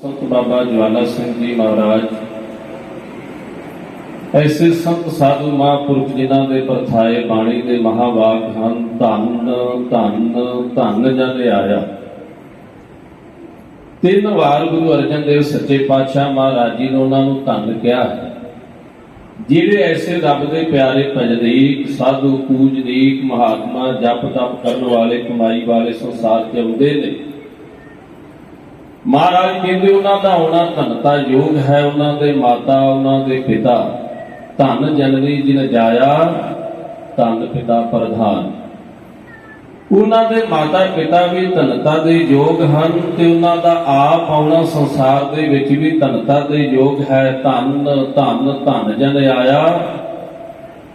ਸੰਤ ਬਾਬਾ ਜਵਾਲਾ ਸਿੰਘ ਜੀ ਮਹਾਰਾਜ, ਐਸੇ ਸੰਤ ਸਾਧੂ ਮਹਾਂਪੁਰਖ ਜਿਨ੍ਹਾਂ ਦੇ ਪਰਥਾਏ ਬਾਣੀ ਦੇ ਮਹਾਵਾਕ ਹਨ, ਧੰਨ ਧੰਨ ਧੰਨ ਜਨ ਆਇਆ ਤਿੰਨ ਵਾਰ ਗੁਰੂ ਅਰਜਨ ਦੇਵ ਸੱਚੇ ਪਾਤਸ਼ਾਹ ਮਹਾਰਾਜ ਜੀ ਨੇ ਉਹਨਾਂ ਨੂੰ ਧੰਨ ਕਿਹਾ ਜਿਹੜੇ ਐਸੇ ਰੱਬ ਦੇ ਪਿਆਰੇ ਭਜਨੀਕ, ਸਾਧੂ ਪੂਜਨੀਕ, ਮਹਾਤਮਾ ਜਪ ਤਪ ਕਰਨ ਵਾਲੇ, ਕਮਾਈ ਵਾਲੇ ਸੰਸਾਰ 'ਚ ਆਉਂਦੇ ਨੇ ਮਹਾਰਾਜ ਕਹਿੰਦੇ ਉਹਨਾਂ ਦਾ ਆਉਣਾ ਧਨਤਾ ਯੋਗ ਹੈ, ਉਹਨਾਂ ਦੇ ਮਾਤਾ, ਉਹਨਾਂ ਦੇ ਪਿਤਾ। ਧਨ ਜਨਨੀ ਜਿਨ ਜਾਇਆ, ਧਨ ਪਿਤਾ ਪ੍ਰਧਾਨ। ਉਹਨਾਂ ਦੇ ਮਾਤਾ ਪਿਤਾ ਵੀ ਧਨਤਾ ਦੇ ਯੋਗ ਹਨ ਤੇ ਉਹਨਾਂ ਦਾ ਆਪ ਆਉਣਾ ਸੰਸਾਰ ਦੇ ਵਿੱਚ ਵੀ ਧਨਤਾ ਦੇ ਯੋਗ ਹੈ। ਧਨ ਧਨ ਧਨ ਜਨ ਆਇਆ।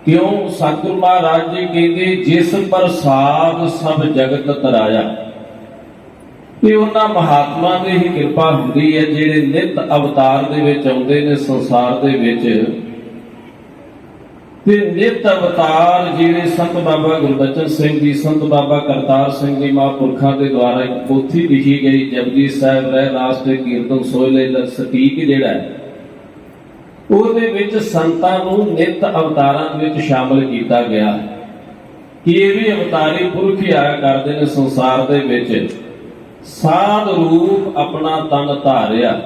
ਕਿਉਂ? ਸਤਿਗੁਰੂ ਮਹਾਰਾਜ ਜੀ ਕਹਿੰਦੇ, ਜਿਸ ਪ੍ਰਸਾਦ ਸਭ ਜਗਤ ਤਰਾਇਆ। ਇਹ ਉਹਨਾਂ ਮਹਾਤਮਾ ਦੀ ਹੀ ਕਿਰਪਾ ਹੁੰਦੀ ਹੈ, ਜਿਹੜੇ ਨਿਤ ਅਵਤਾਰ ਦੇ ਵਿੱਚ ਆਉਂਦੇ ਨੇ, ਸੰਸਾਰ ਦੇ ਵਿੱਚ। ਤੇ ਨਿਤ ਅਵਤਾਰ ਜਿਹੜੇ ਸੰਤ ਬਾਬਾ ਗੁਰਬਚਨ ਸਿੰਘ ਜੀ, ਸੰਤ ਬਾਬਾ ਕਰਤਾਰ ਸਿੰਘ ਜੀ ਮਹਾਂਪੁਰਖਾਂ ਦੇ ਦੁਆਰਾ ਇੱਕ ਪੋਥੀ ਲਿਖੀ ਗਈ ਜਪਜੀ ਸਾਹਿਬ ਰਹਿ ਰਾਸ ਤੇ ਕੀਰਤਨ ਸੋਇਲੇ ਦਾ ਸਟੀਕ ਜਿਹੜਾ ਹੈ, ਉਹਦੇ ਵਿੱਚ ਸੰਤਾਂ ਨੂੰ ਨਿਤ ਅਵਤਾਰਾਂ ਦੇ ਵਿੱਚ ਸ਼ਾਮਲ ਕੀਤਾ ਗਿਆ। ਹੈ ਕਿ ਇਹ ਵੀ ਅਵਤਾਰੀ ਪੁਰਖ ਹੀ ਆਇਆ ਕਰਦੇ ਨੇ ਸੰਸਾਰ ਦੇ ਵਿੱਚ। ਸਾਧ ਰੂਪ ਆਪਣਾ ਤਨ ਧਾਰਿਆ।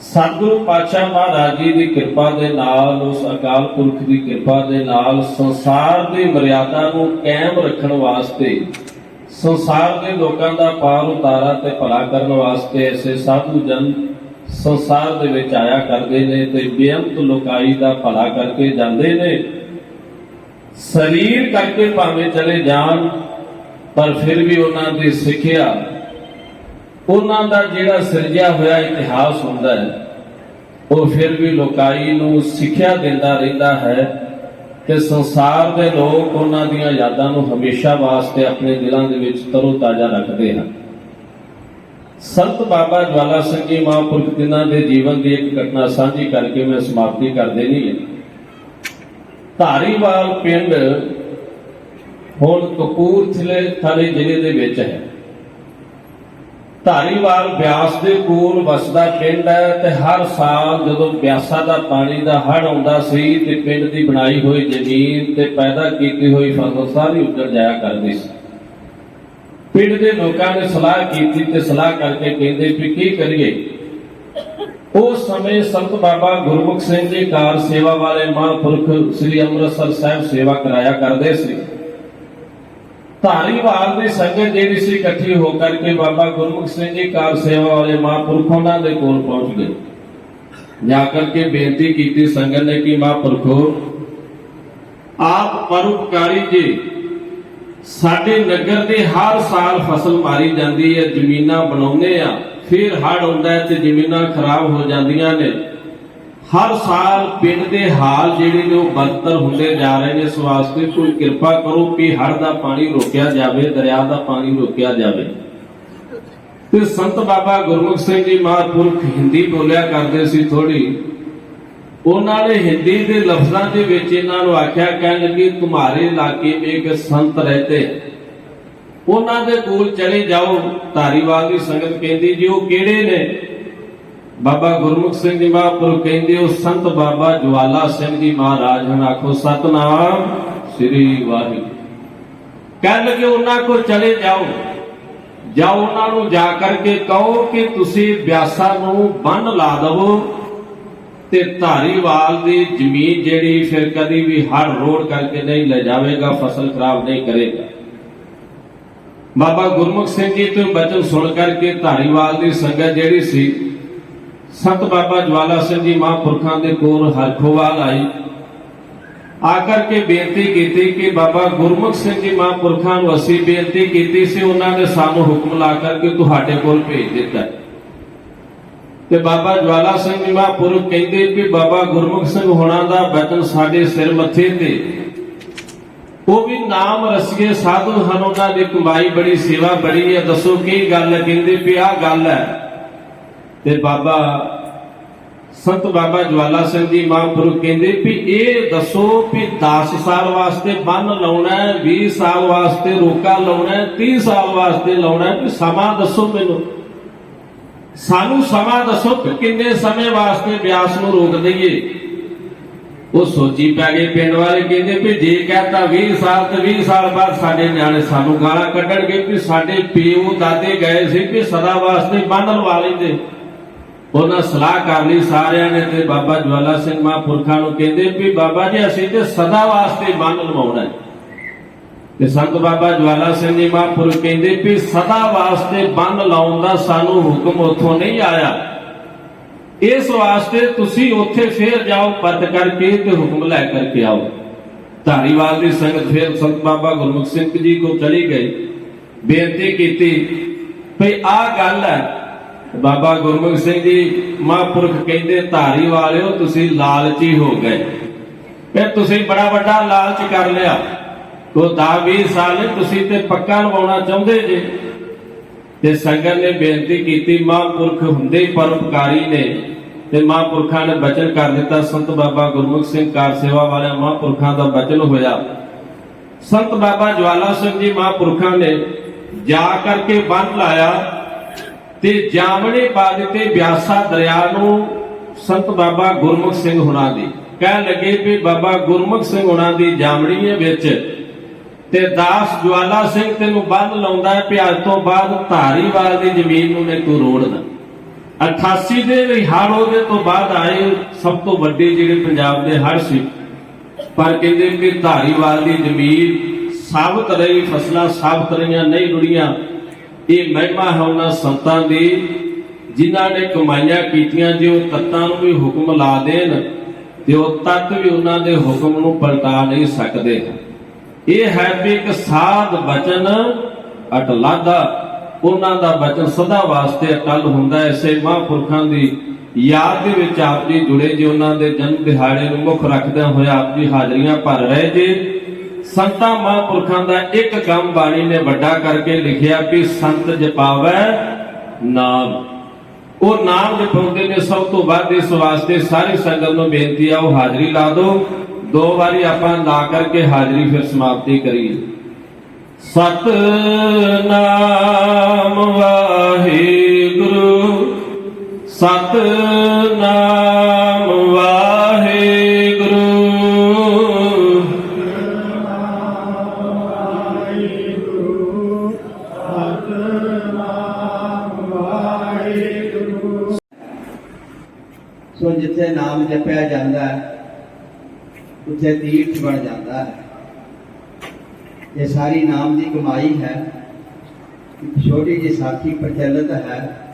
ਸਤਿਗੁਰੂ ਪਾਤਸ਼ਾਹ ਮਹਾਰਾਜ ਜੀ ਦੀ ਕਿਰਪਾ ਦੇ ਨਾਲ, ਉਸ ਅਕਾਲ ਪੁਰਖ ਦੀ ਕਿਰਪਾ ਦੇ ਨਾਲ ਸੰਸਾਰ ਦੀ ਮਰਿਆਦਾ ਨੂੰ ਕਾਇਮ ਰੱਖਣ ਵਾਸਤੇ, ਸੰਸਾਰ ਦੇ ਲੋਕਾਂ ਦਾ ਪਾਰ ਉਤਾਰਾ ਤੇ ਭਲਾ ਕਰਨ ਵਾਸਤੇ ਐਸੇ ਸਾਧੂ ਜਨ ਸੰਸਾਰ ਦੇ ਵਿੱਚ ਆਇਆ ਕਰਦੇ ਨੇ ਤੇ ਬੇਅੰਤ ਲੋਕਾਈ ਦਾ ਭਲਾ ਕਰਕੇ ਜਾਂਦੇ ਨੇ। ਸਰੀਰ ਕਰਕੇ ਭਾਵੇਂ ਚਲੇ ਜਾਣ ਪਰ ਫਿਰ ਵੀ ਉਹਨਾਂ ਦੀ ਸਿੱਖਿਆ, ਉਹਨਾਂ ਦਾ ਜਿਹੜਾ ਸਿਰਜਿਆ ਹੋਇਆ ਇਤਿਹਾਸ ਹੁੰਦਾ ਹੈ, ਉਹ ਫਿਰ ਵੀ ਲੋਕਾਈ ਨੂੰ ਸਿੱਖਿਆ ਦਿੰਦਾ ਰਹਿੰਦਾ ਹੈ ਤੇ ਸੰਸਾਰ ਦੇ ਲੋਕ ਉਹਨਾਂ ਦੀਆਂ ਯਾਦਾਂ ਨੂੰ ਹਮੇਸ਼ਾ ਵਾਸਤੇ ਆਪਣੇ ਦਿਲਾਂ ਦੇ ਵਿੱਚ ਤਰੋ ਤਾਜ਼ਾ ਰੱਖਦੇ ਹਨ। ਸੰਤ ਬਾਬਾ ਜਵਾਲਾ ਸਿੰਘ ਜੀ ਮਹਾਂਪੁਰਖ ਜਿਨ੍ਹਾਂ ਦੇ ਜੀਵਨ ਦੀ ਇੱਕ ਘਟਨਾ ਸਾਂਝੀ ਕਰਕੇ ਮੈਂ ਸਮਾਪਤੀ ਕਰ ਦੇਣੀ ਹੈ। ਧਾਰੀਵਾਲ ਪਿੰਡ ਹੁਣ ਕਪੂਰਥਲੇ ਥਲੇ ਜ਼ਿਲ੍ਹੇ ਦੇ ਵਿੱਚ ਹੈ। ਧਾਰੀਵਾਲ ਬਿਆਸ ਦੇ ਕੋਲ ਵਸਦਾ ਪਿੰਡ ਹੈ ਤੇ ਹਰ ਸਾਲ ਜਦੋਂ ਬਿਆਸਾ ਦਾ ਪਾਣੀ ਦਾ ਹੜ ਆਉਂਦਾ ਸੀ ਤੇ ਪਿੰਡ ਦੀ ਬਣਾਈ ਹੋਈ ਜ਼ਮੀਨ ਤੇ ਪੈਦਾ ਕੀਤੀ ਹੋਈ ਫਸਲ ਸਾਰੀ ਉੱਜੜ ਜਾਇਆ ਕਰਦੀ ਸੀ। ਪਿੰਡ ਦੇ ਲੋਕਾਂ ਨੇ ਸਲਾਹ ਕੀਤੀ ਤੇ ਸਲਾਹ ਕਰਕੇ ਕਹਿੰਦੇ ਵੀ ਕੀ ਕਰੀਏ? ਉਸ ਸਮੇਂ ਸੰਤ ਬਾਬਾ ਗੁਰਮੁਖ ਸਿੰਘ ਜੀ ਕਾਰ ਸੇਵਾ ਵਾਲੇ ਮਹਾਂਪੁਰਖ ਸ੍ਰੀ ਅੰਮ੍ਰਿਤਸਰ ਸਾਹਿਬ ਸੇਵਾ ਕਰਾਇਆ ਕਰਦੇ ਸੀ। ਧਾਰੀਵਾਲ ਦੀ ਸੰਗਤ ਜਿਹੜੀ ਸੀ ਇਕੱਠੀ ਹੋ ਕਰਕੇ ਬਾਬਾ ਗੁਰਮੁਖ ਸਿੰਘ ਜੀ ਕਾਰ ਸੇਵਾ ਵਾਲੇ ਮਹਾਂਪੁਰਖ ਉਹਨਾਂ ਦੇ ਕੋਲ ਪਹੁੰਚ ਗਏ। ਜਾ ਕਰਕੇ ਬੇਨਤੀ ਕੀਤੀ ਸੰਗਤ ਨੇ ਕਿ ਮਹਾਂਪੁਰਖੋ, ਆਪ ਪਰਉਪਕਾਰੀ ਜੀ, ਸਾਡੇ ਨਗਰ ਦੇ ਹਰ ਸਾਲ ਫਸਲ ਮਾਰੀ ਜਾਂਦੀ ਹੈ, ਜ਼ਮੀਨਾਂ ਬਣਾਉਂਦੇ ਆ, ਫਿਰ ਹੜ ਆਉਂਦਾ ਤੇ ਜ਼ਮੀਨਾਂ ਖਰਾਬ ਹੋ ਜਾਂਦੀਆਂ ਨੇ। ਹਰ ਸਾਲ ਪਿੰਡ ਦੇ ਹਾਲ ਜਿਹੜੇ ਨੇ ਉਹ ਬਦਤਰ ਹੁੰਦੇ ਜਾ ਰਹੇ ਨੇ, ਇਸ ਵਾਸਤੇ ਕੋਈ ਕਿਰਪਾ ਕਰੋ ਕਿ ਹੜ ਦਾ ਪਾਣੀ ਰੋਕਿਆ ਜਾਵੇ, ਦਰਿਆ ਦਾ ਪਾਣੀ ਰੋਕਿਆ ਜਾਵੇ। ਤੇ ਸੰਤ ਬਾਬਾ ਗੁਰਮੁਖ ਸਿੰਘ ਜੀ ਮਹਾਂਪੁਰਖ ਹਿੰਦੀ ਬੋਲਿਆ ਕਰਦੇ ਸੀ ਥੋੜੀ ਉਹਨਾਂ ਨੇ ਹਿੰਦੀ ਦੇ ਲਫ਼ਜ਼ਾਂ ਦੇ ਵਿੱਚ ਇਹਨਾਂ ਨੂੰ ਆਖਿਆ, ਕਹਿਣ ਲੱਗੇ ਤੁਹਾਰੇ ਇਲਾਕੇ ਵਿੱਚ ਇੱਕ ਸੰਤ ਰਹਤੇ। ਉਹਨਾਂ ਦੇ ਕੋਲ ਚਲੇ ਜਾਓ, ਧਾਰੀਵਾਲ ਦੀ ਸੰਗਤ ਕਹਿੰਦੀ, ਜੀ ਉਹ ਕਿਹੜੇ ਨੇ? ਬਾਬਾ ਗੁਰਮੁਖ ਸਿੰਘ ਜੀ ਮਹਾਂਪੁਰਖ ਕਹਿੰਦੇ ਉਹ ਸੰਤ ਬਾਬਾ ਜਵਾਲਾ ਸਿੰਘ ਜੀ ਮਹਾਰਾਜ ਹਨ, ਆਖੋ, ਸਤਨਾਮ ਸ੍ਰੀ ਵਾਹਿਗੁਰੂ। ਕਹਿਣ ਲੱਗੇ ਉਹਨਾਂ ਕੋਲ ਚਲੇ ਜਾਓ। ਜਾਓ ਉਹਨਾਂ ਨੂੰ ਜਾ ਕਰਕੇ ਕਹੋ ਕਿ ਤੁਸੀਂ ਬਿਆਸਾ ਨੂੰ ਬੰਨ ਲਾ ਦਵੋ ਤੇ ਧਾਰੀਵਾਲ ਦੀ ਜ਼ਮੀਨ ਜਿਹੜੀ ਫਿਰ ਕਦੀ ਵੀ ਹੜ ਰੋੜ ਕਰਕੇ ਨਹੀਂ ਲੈ ਜਾਵੇਗਾ, ਫਸਲ ਖਰਾਬ ਨਹੀਂ ਕਰੇਗਾ। ਬਾਬਾ ਗੁਰਮੁਖ ਸਿੰਘ ਜੀ ਤੋਂ ਬਚਨ ਸੁਣ ਕਰਕੇ ਧਾਰੀਵਾਲ ਦੀ ਸੰਗਤ ਜਿਹੜੀ ਸੀ ਸੰਤ ਬਾਬਾ ਜਵਾਲਾ ਸਿੰਘ ਜੀ ਮਹਾਂਪੁਰਖਾਂ ਦੇ ਕੋਲ ਹਰਖੋਵਾਲ ਆਈ। ਆ ਕਰਕੇ ਬੇਨਤੀ ਕੀਤੀ ਕਿ ਬਾਬਾ ਗੁਰਮੁਖ ਸਿੰਘ ਜੀ ਮਹਾਂਪੁਰਖਾਂ ਨੂੰ ਅਸੀਂ ਬੇਨਤੀ ਕੀਤੀ ਸੀ, ਉਹਨਾਂ ਨੇ ਸਾਨੂੰ ਹੁਕਮ ਲਾ ਕਰਕੇ ਤੁਹਾਡੇ ਕੋਲ ਭੇਜ ਦਿੱਤਾ। ਤੇ ਬਾਬਾ ਜਵਾਲਾ ਸਿੰਘ ਜੀ ਮਹਾਂਪੁਰਖ ਕਹਿੰਦੇ ਕਿ ਬਾਬਾ ਗੁਰਮੁਖ ਸਿੰਘ ਹੋਣਾ ਦਾ ਬਚਨ ਸਾਡੇ ਸਿਰ ਮੱਥੇ ਤੇ। ਉਹ ਵੀ ਨਾਮ ਰਸੀਏ ਸਾਧੂ ਹਨ, ਉਹਨਾਂ ਦੀ ਕਮਾਈ ਬੜੀ, ਸੇਵਾ ਬੜੀ ਹੈ। ਦੱਸੋ ਕੀ ਗੱਲ ਹੈ? ਕਹਿੰਦੇ ਵੀ ਆਹ ਗੱਲ ਹੈ। ਤੇ ਬਾਬਾ ਸੰਤ ਬਾਬਾ ਜਵਾਲਾ ਸਿੰਘ ਜੀ ਮਹਾਂਪੁਰਖ ਕਹਿੰਦੇ ਵੀ ਇਹ ਦੱਸੋ ਵੀ 10 ਸਾਲ ਵਾਸਤੇ ਬੰਨ ਲਾਉਣਾ ਹੈ 20 ਸਾਲ ਵਾਸਤੇ ਰੋਕਾ ਲਾਉਣਾ ਹੈ 30 ਸਾਲ ਵਾਸਤੇ ਲਾਉਣਾ ਵੀ ਸਮਾਂ ਦੱਸੋ ਮੈਨੂੰ। ਸਾਨੂੰ ਸਮਾਂ ਦੱਸੋ ਕਿ ਕਿੰਨੇ ਸਮੇਂ ਵਾਸਤੇ ਬਿਆਸ ਨੂੰ ਰੋਕ ਦਈਏ। ਉਹ ਸੋਚੀ ਪੈ ਗਏ ਪਿੰਡ ਵਾਲੇ ਕਹਿੰਦੇ ਵੀ ਜੇ ਕਹਤਾ 20 ਸਾਲ ਤੇ 20 ਸਾਲ ਬਾਅਦ ਸਾਡੇ ਨਿਆਣੇ ਸਾਨੂੰ ਗਾਲਾਂ ਕੱਢਣਗੇ ਵੀ ਸਾਡੇ ਪਿਓ ਦਾਦੇ ਗਏ ਸੀ ਵੀ ਸਦਾ ਵਾਸਤੇ ਬੰਨ ਲਵਾ ਲੈਂਦੇ। ਉਹਨਾਂ ਸਲਾਹ ਕਰ ਲਈ ਸਾਰਿਆਂ ਨੇ ਤੇ ਬਾਬਾ ਜਵਾਲਾ ਸਿੰਘ ਮਹਾਂਪੁਰਖਾਂ ਨੂੰ ਕਹਿੰਦੇ ਵੀ ਬਾਬਾ ਜੀ, ਅਸੀਂ ਤੇ ਸਦਾ ਵਾਸਤੇ ਬੰਨ ਲਵਾਉਣਾ ਹੈ। ਤੇ ਸੰਤ ਬਾਬਾ ਜਵਾਲਾ ਸਿੰਘ ਜੀ ਮਹਾਂਪੁਰਖ ਕਹਿੰਦੇ ਵੀ ਸਦਾ ਵਾਸਤੇ ਬੰਨ ਲਾਉਣ ਦਾ ਸਾਨੂੰ ਹੁਕਮ ਉੱਥੋਂ ਨਹੀਂ ਆਇਆ। ਇਸ ਵਾਸਤੇ ਤੁਸੀਂ ਉੱਥੇ ਫੇਰ ਜਾਓ, ਪਰਤ ਕਰਕੇ ਤੇ ਹੁਕਮ ਲੈ ਕਰਕੇ ਆਓ। ਧਾਰੀਵਾਲ ਦੀ ਸੰਗਤ ਫਿਰ ਸੰਤ ਬਾਬਾ ਗੁਰਮੁਖ ਸਿੰਘ ਜੀ ਕੋ ਚਲੀ ਗਈ। ਬੇਨਤੀ ਕੀਤੀ ਭਈ ਆਹ ਗੱਲ ਹੈ ਬਾਬਾ ਗੁਰਮੁਖ ਸਿੰਘ ਜੀ, ਮਹਾਂਪੁਰਖ ਕਹਿੰਦੇ, ਧਾਰੀ ਧਾਰੀਵਾਲਿਓ ਤੁਸੀਂ ਲਾਲਚੀ ਹੋ ਗਏ। ਫਿਰ ਤੁਸੀਂ ਬੜਾ ਵੱਡਾ ਲਾਲਚ ਕਰ ਲਿਆ। ਕੋ ਦਾ 20 ਸਾਲ ਤੁਸੀਂ ਤੇ ਪੱਕਾ ਲਵਾਉਣਾ ਚਾਹੁੰਦੇ ਜੇ। ਤੇ ਸੰਗਤ ਨੇ ਬੇਨਤੀ ਕੀਤੀ, ਮਹਾਂਪੁਰਖ ਹੁੰਦੇ ਹੀ ਪਰਉਪਕਾਰੀ ਨੇ। ਤੇ ਮਹਾਂਪੁਰਖਾਂ ਨੇ ਬਚਨ ਕਰ ਦਿੱਤਾ। ਸੰਤ ਬਾਬਾ ਗੁਰਮੁਖ ਸਿੰਘ ਕਾਰ ਸੇਵਾ ਵਾਲਿਆਂ, ਮਹਾਂਪੁਰਖਾਂ ਦਾ ਬਚਨ ਹੋਇਆ। ਸੰਤ ਬਾਬਾ ਜਵਾਲਾ ਸਿੰਘ ਜੀ, ਮਹਾਂਪੁਰਖਾਂ ਨੇ ਜਾ ਕਰਕੇ ਬੰਦ ਲਾਇਆ। ਤੇ ਜਾਮਣੇ ਪਾ ਦਿੱਤੇ ਬਿਆਸਾ ਦਰਿਆ ਨੂੰ ਸੰਤ ਬਾਬਾ ਗੁਰਮੁਖ ਸਿੰਘ ਹੁਣਾਂ ਦੀ। ਕਹਿਣ ਲੱਗੇ ਵੀ ਬਾਬਾ ਗੁਰਮੁਖ ਸਿੰਘ ਹੁਣਾਂ ਦੀ ਜਾਮਣੀਏ ਵਿੱਚ। ਤੇ ਦਾਸ ਜਵਾਲਾ ਸਿੰਘ ਤੈਨੂੰ ਬੰਦ ਲਾਉਂਦਾ ਹੈ ਵੀ ਅੱਜ ਤੋਂ ਬਾਅਦ ਧਾਰੀਵਾਲ ਦੀ ਜ਼ਮੀਨ ਨੂੰ ਨੇ ਤੂੰ ਰੋੜਦਾ 88 ਦੇ ਵੀ ਹੜ੍ਹ ਉਹਦੇ ਤੋਂ ਬਾਅਦ ਆਏ ਸਭ ਤੋਂ ਵੱਡੇ ਜਿਹੜੇ ਪੰਜਾਬ ਦੇ ਹੜ੍ਹ ਸੀ। ਪਰ ਕਹਿੰਦੇ ਕਿ ਧਾਰੀਵਾਲ ਦੀ ਜ਼ਮੀਨ ਸਾਬਤ ਰਹੀ, ਫਸਲਾਂ ਸਾਬਤ ਰਹੀਆਂ, ਨਹੀਂ ਰੁੜੀਆਂ। ਇਹ ਮਹਿਮਾ ਹੈ ਉਹਨਾਂ ਸੰਤਾਂ ਦੀ, ਜਿਨ੍ਹਾਂ ਨੇ ਕਮਾਈਆਂ ਕੀਤੀਆਂ ਜੇ ਉਹ ਤੱਤਾਂ ਨੂੰ ਵੀ ਹੁਕਮ ਲਾ ਦੇਣ, ਤੇ ਉਹ ਤੱਤ ਵੀ ਉਹਨਾਂ ਦੇ ਹੁਕਮ ਨੂੰ ਪਲਟਾ ਨਹੀਂ ਸਕਦੇ। ਇਹ ਹੈ ਵੀ ਇੱਕ ਸਾਧ ਬਚਨ, ਅਟਲਾਦਾ। ਉਹਨਾਂ ਦਾ ਬਚਨ ਸਦਾ ਵਾਸਤੇ ਅਟਲ ਹੁੰਦਾ ਹੈ। ਐਸੇ ਮਹਾਂਪੁਰਖਾਂ ਦੀ ਯਾਦ ਦੇ ਵਿੱਚ ਆਪ ਜੀ ਜੁੜੇ ਜੇ ਉਹਨਾਂ ਦੇ ਜਨਮ ਦਿਹਾੜੇ ਨੂੰ ਮੁੱਖ ਰੱਖਦਿਆਂ ਹੋਇਆ ਆਪ ਜੀ ਹਾਜ਼ਰੀਆਂ ਭਰ ਰਹੇ ਜੇ। ਸੰਤਾਂ ਮਹਾਂਪੁਰਖਾਂ ਦਾ ਇੱਕ ਕੰਮ ਬਾਣੀ ਨੇ ਵੱਡਾ ਕਰਕੇ ਲਿਖਿਆ ਵੀ ਸੰਤ ਜਪਾਵੈ ਨਾਮ। ਉਹ ਨਾਮ ਜਪਾਉਂਦੇ ਨੇ, ਸਭ ਤੋਂ ਵੱਧ ਇਸ ਵਾਸਤੇ ਸਾਰੀ ਸੰਗਤ ਨੂੰ ਬੇਨਤੀ ਆ, ਉਹ ਹਾਜ਼ਰੀ ਲਾ ਦਿਓ। ਦੋ ਵਾਰੀ ਆਪਾਂ ਲਾ ਕਰਕੇ ਹਾਜ਼ਰੀ ਫਿਰ ਸਮਾਪਤੀ ਕਰੀਏ। ਸਤ ਸਤਨਾਮ ਵਾਹਿਗੁਰੂ ਸਤਨਾਮ ਵਾਹਿਗੁਰੂ ਜਿੱਥੇ ਨਾਮ ਜਾਂਦਾ ਹੈ, ਉੱਥੇ ਤੀਰਥ ਬਣ ਜਾਂਦਾ ਹੈ। ਇਹ ਸਾਰੀ ਨਾਮ ਦੀ ਕਮਾਈ ਹੈ। ਇੱਕ ਛੋਟੀ ਜਿਹੀ ਸਾਖੀ ਪ੍ਰਚਲਿਤ ਹੈ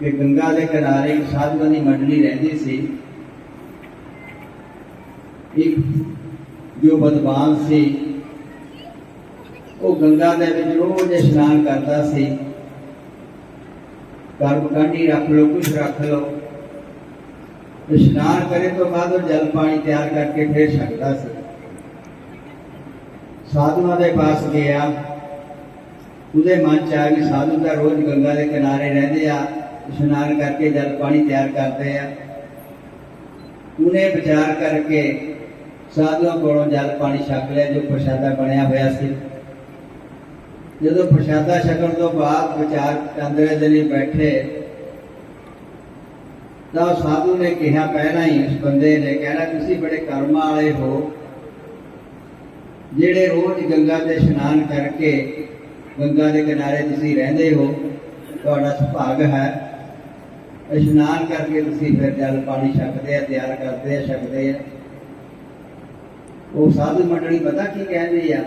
ਕਿ ਗੰਗਾ ਦੇ ਕਿਨਾਰੇ ਇੱਕ ਸਾਧੂਆਂ ਦੀ ਮੰਡਲੀ ਰਹਿੰਦੀ ਸੀ। ਇੱਕ ਜੋ ਬਦਮਾਨ ਸੀ, ਉਹ ਗੰਗਾ ਦੇ ਵਿੱਚ ਰੋਜ਼ ਇਸ਼ਨਾਨ ਕਰਦਾ ਸੀ। ਕਰਮ ਕਾਂਢੀ ਰੱਖ ਲਓ, ਕੁਛ ਰੱਖ ਲਓ। ਇਸ਼ਨਾਨ ਕਰੇ ਤੋਂ ਬਾਅਦ ਉਹ ਜਲ ਪਾਣੀ ਤਿਆਰ ਕਰਕੇ ਫਿਰ ਛਕਦਾ ਸੀ। ਸਾਧੂਆਂ ਦੇ ਪਾਸ ਗਿਆ। ਉਹਦੇ ਮਨ ਚ ਆ ਵੀ ਸਾਧੂ ਤਾਂ ਰੋਜ਼ ਗੰਗਾ ਦੇ ਕਿਨਾਰੇ ਰਹਿੰਦੇ ਆ, ਇਸ਼ਨਾਨ ਕਰਕੇ ਜਲ ਪਾਣੀ ਤਿਆਰ ਕਰਦੇ ਆ। ਉਹਨੇ ਵਿਚਾਰ ਕਰਕੇ ਸਾਧੂਆਂ ਕੋਲੋਂ ਜਲ ਪਾਣੀ ਛਕ ਲਿਆ, ਜੋ ਪ੍ਰਸ਼ਾਦਾ ਬਣਿਆ ਹੋਇਆ ਸੀ। ਜਦੋਂ ਪ੍ਰਸ਼ਾਦਾ ਛਕਣ ਤੋਂ ਬਾਅਦ ਵਿਚਾਰ ਚੰਦਰੇ ਦੇ ਲਈ ਬੈਠੇ ਤਾਂ ਉਹ ਸਾਧੂ ਨੇ ਕਿਹਾ, ਪਹਿਲਾਂ ਹੀ ਉਸ ਬੰਦੇ ਨੇ ਕਹਿਣਾ, ਤੁਸੀਂ ਬੜੇ ਕਰਮਾਂ ਵਾਲੇ ਹੋ। ਜਿਹੜੇ ਰੋਜ਼ ਗੰਗਾ ਤੇ ਇਸ਼ਨਾਨ ਕਰਕੇ ਗੰਗਾ ਦੇ ਕਿਨਾਰੇ ਤੁਸੀਂ ਰਹਿੰਦੇ ਹੋ, ਤੁਹਾਡਾ ਸੁਭਾਗ ਹੈ। ਇਸ਼ਨਾਨ ਕਰਕੇ ਤੁਸੀਂ ਫਿਰ ਜਲ ਪਾਣੀ ਛਕਦੇ ਆ, ਤਿਆਰ ਕਰਦੇ ਆ, ਛਕਦੇ ਆ। ਉਹ ਸਾਧੂ ਮੰਡਲੀ ਪਤਾ ਕੀ ਕਹਿੰਦੇ ਆ?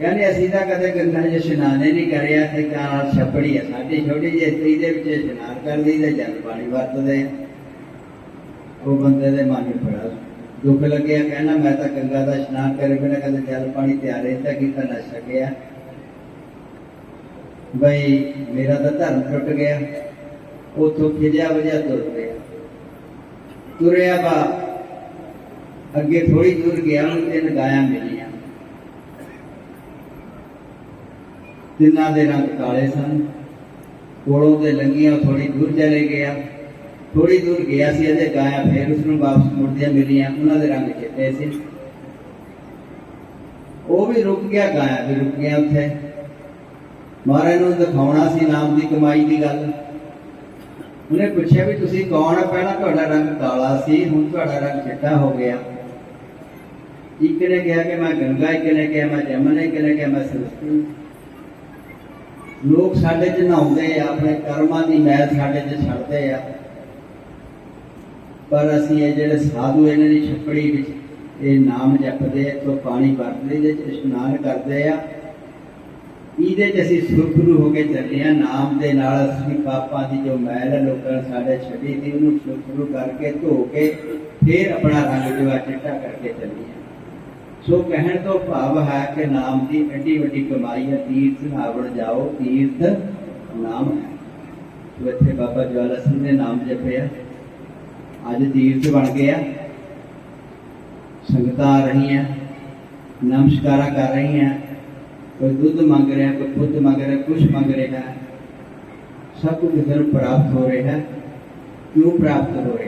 ਕਹਿੰਦੇ ਅਸੀਂ ਤਾਂ ਕਦੇ ਗੰਗਾ 'ਚ ਇਸ਼ਨਾਨ ਨਹੀਂ ਕਰਿਆ, ਤੇ ਕਾਰ ਛੱਪੜੀ ਆ ਸਾਡੀ ਛੋਟੀ ਜਿਹੀ ਇਸਤਰੀ ਦੇ ਵਿੱਚ ਇਸ਼ਨਾਨ ਕਰਦੀ ਤੇ ਜਲ ਪਾਣੀ ਵਰਤਦੇ ਉਹ ਬੰਦੇ ਦੇ ਮਨ ਨੂੰ ਬੜਾ ਦੁੱਖ ਲੱਗਿਆ, ਕਹਿੰਦਾ ਮੈਂ ਤਾਂ ਗੰਗਾ ਦਾ ਇਸ਼ਨਾਨ ਕਰੇ ਬਿਨਾਂ ਕਦੇ ਜਲ ਪਾਣੀ ਤਿਆਰ ਰਹਿੰਦਾ ਕੀਤਾ ਨਾ ਸਕਿਆ। ਬਈ, ਮੇਰਾ ਤਾਂ ਧਰਮ ਟੁੱਟ ਗਿਆ, ਉਥੋਂ ਖਿਜਿਆ ਵਜਿਆ ਤੁਰ ਪਿਆ। ਤੁਰਿਆ ਬਾ ਅੱਗੇ ਥੋੜੀ ਦੂਰ ਗਿਆ, ਉਹਨੂੰ ਤਿੰਨ ਗਾਇਆ ਮਿਲੀ। ਤਿੰਨਾਂ ਦੇ ਰੰਗ ਕਾਲੇ ਸਨ, ਕੋਲੋਂ ਤੇ ਲੰਗੀਆਂ ਥੋੜੀ ਦੂਰ ਚਲੇ ਗਿਆ। ਥੋੜੀ ਦੂਰ ਗਿਆ ਸੀ ਅਜੇ ਗਾਇਆ ਫਿਰ ਉਸ ਨੂੰ ਵਾਪਸ ਮੁੜਦੀਆਂ ਮਿਲੀਆਂ, ਉਹਨਾਂ ਦੇ ਰੰਗ ਚਿੱਟੇ ਸੀ। ਉਹ ਵੀ ਰੁਕ ਗਿਆ, ਗਾਇਆ ਵੀ ਰੁਕ ਗਿਆ ਉੱਥੇ। ਮਹਾਰਾਜ ਨੂੰ ਦਿਖਾਉਣਾ ਸੀ ਨਾਮ ਦੀ ਕਮਾਈ ਦੀ ਗੱਲ। ਉਹਨੇ ਪੁੱਛਿਆ ਵੀ ਤੁਸੀਂ ਕੌਣ ਆ? ਪਹਿਲਾਂ ਤੁਹਾਡਾ ਰੰਗ ਕਾਲਾ ਸੀ, ਹੁਣ ਤੁਹਾਡਾ ਰੰਗ ਚਿੱਟਾ ਹੋ ਗਿਆ। ਇੱਕ ਨੇ ਕਿਹਾ ਕਿ ਮੈਂ ਗੰਗਾ, ਇੱਕ ਨੇ ਕਿਹਾ ਮੈਂ ਜਮਨਾ, ਇੱਕ ਨੇ ਕਿਹਾ ਮੈਂ ਸਰਸਤੀ ਲੋਕ ਸਾਡੇ ਚ ਨਹਾਉਂਦੇ ਆ, ਆਪਣੇ ਕਰਮਾਂ ਦੀ ਮੈਲ ਸਾਡੇ ਚ ਛੱਡਦੇ ਆ। ਪਰ ਅਸੀਂ ਇਹ ਜਿਹੜੇ ਸਾਧੂ ਇਹਨਾਂ ਦੀ ਛੱਪੜੀ ਵਿੱਚ ਇਹ ਨਾਮ ਜਪਦੇ ਆ ਤੋਂ ਪਾਣੀ ਵਰਤਦੇ, ਇਹਦੇ ਚ ਇਸ਼ਨਾਨ ਕਰਦੇ ਆ। ਇਹਦੇ ਚ ਅਸੀਂ ਸੁਰਖਰੂ ਹੋ ਕੇ ਚੱਲੇ ਆ, ਨਾਮ ਦੇ ਨਾਲ ਅਸੀਂ ਪਾਪਾਂ ਦੀ ਜੋ ਮੈਲ ਹੈ ਲੋਕਾਂ ਨੇ ਸਾਡੇ ਛੱਡੀ ਦੀ, ਉਹਨੂੰ ਸੁਰਖਰੂ ਕਰਕੇ ਧੋ ਕੇ ਫਿਰ ਆਪਣਾ ਰੰਗ ਜੋ ਚਿੱਟਾ ਕਰਕੇ ਚੱਲੇ ਆ। ਸੋ ਕਹਿਣ ਤੋਂ ਭਾਵ ਹੈ ਕਿ ਨਾਮ ਦੀ ਐਡੀ ਵੱਡੀ ਕਮਾਈ ਹੈ, ਤੀਰਥ ਨਾਵਣ ਜਾਓ, ਤੀਰਥ ਨਾਮ ਹੈ। ਸੋ ਇੱਥੇ ਬਾਬਾ ਜਵਾਲਾ ਸਿੰਘ ਦੇ ਨਾਮ ਜਪਿਆ ਅੱਜ ਤੀਰਥ ਬਣ ਗਿਆ ਸੰਗਤਾਂ ਆ ਰਹੀਆਂ ਨਮਸਕਾਰਾਂ ਕਰ ਰਹੀਆਂ ਕੋਈ ਦੁੱਧ ਮੰਗ ਰਿਹਾ, ਕੋਈ ਪੁੱਤ ਮੰਗ ਰਿਹਾ, ਕੁਛ ਮੰਗ ਰਿਹਾ। ਸਭ ਕੁਝ ਇਧਰ ਪ੍ਰਾਪਤ ਹੋ ਰਿਹਾ। ਹੈ ਕਿਉਂ ਪ੍ਰਾਪਤ ਹੋ ਰਿਹਾ?